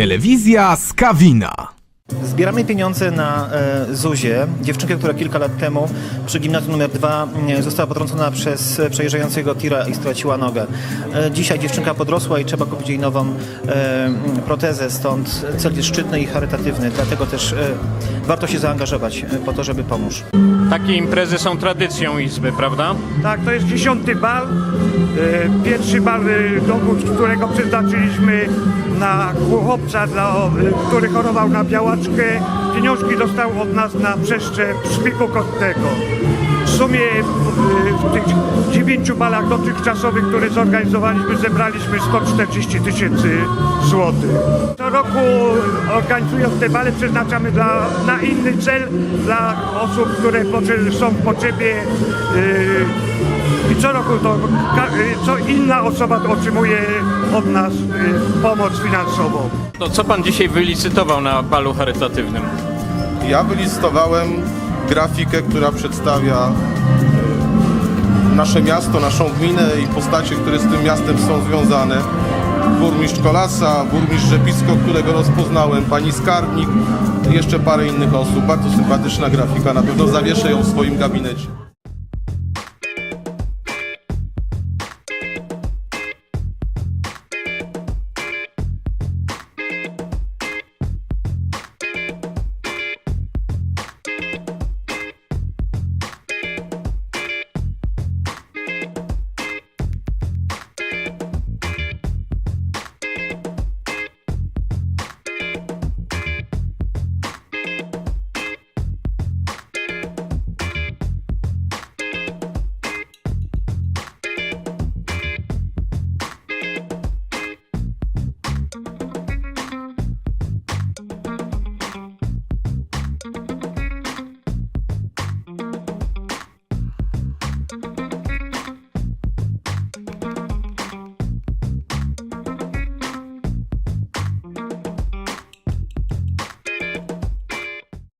Telewizja Skawina. Zbieramy pieniądze na e, Zuzię, dziewczynkę, która kilka lat temu przy gimnazjum numer 2 została potrącona przez e, przejeżdżającego tira i straciła nogę. E, dzisiaj dziewczynka podrosła i trzeba kupić jej nową e, protezę, stąd cel jest szczytny i charytatywny, dlatego też e, warto się zaangażować e, po to, żeby pomóc. Takie imprezy są tradycją Izby, prawda? Tak, to jest dziesiąty bal. E, Pierwszy bal, e, dowód, którego przeznaczyliśmy na chłopca, dla, e, który chorował na białaczkę. Pieniążki dostał od nas na przeszczep szpiku kostnego. W sumie e, w tych dziewięciu balach dotychczasowych, które zorganizowaliśmy, zebraliśmy 140 tysięcy złotych. Co roku organizując te bale przeznaczamy dla, na inny cel dla osób, które są w potrzebie yy, i co roku to yy, co inna osoba otrzymuje od nas yy, pomoc finansową. To co pan dzisiaj wylicytował na balu charytatywnym? Ja wylistowałem grafikę, która przedstawia e, nasze miasto, naszą gminę i postacie, które z tym miastem są związane. Burmistrz Kolasa, burmistrz Rzepisko, którego rozpoznałem, pani skarbnik, jeszcze parę innych osób. Bardzo sympatyczna grafika, na pewno zawieszę ją w swoim gabinecie.